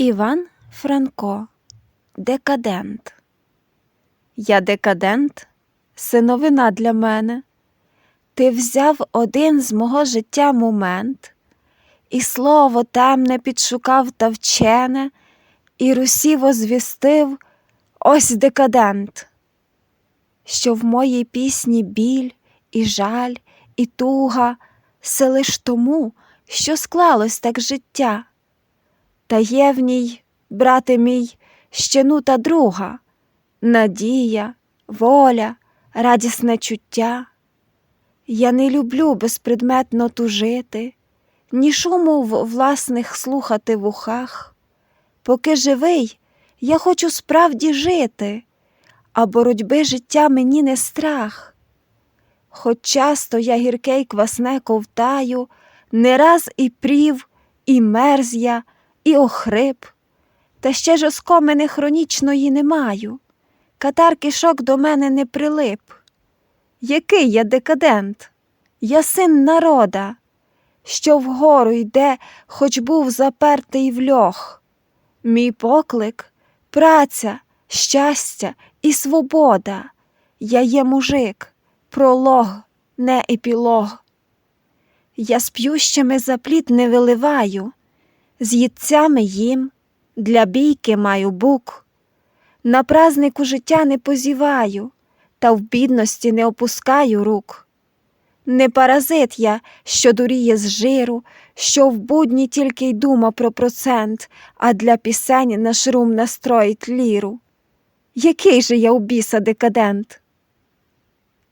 Іван Франко Декадент. Я декадент, синовина для мене. Ти взяв один з мого життя момент, і слово темне підшукав та вчене, і Русі возвістив ось декадент, що в моїй пісні біль і жаль, і туга, все лиш тому, що склалось так життя. Та є в ній, брате мій, ще нута друга, надія, воля, радісне чуття. Я не люблю безпредметно тужити, ні шуму в власних слухати в ухах. Поки живий, я хочу справді жити, а боротьби життя мені не страх. Хоч часто я гірке й квасне ковтаю, не раз і прів, і мерз я, і охрип, та ще ж оскомини хронічної не маю. Катар кишок до мене не прилип. Який я декадент? Я син народа, що вгору йде, хоч був запертий в льох. Мій поклик праця, щастя і свобода. Я є мужик, пролог, не епілог. Я з п'ющими запліт не виливаю, з їдцями їм, для бійки маю бук. На празнику життя не позіваю, та в бідності не опускаю рук. Не паразит я, що дуріє з жиру, що в будні тільки й дума про процент, а для пісень на шрум настроїть ліру. Який же я у біса декадент?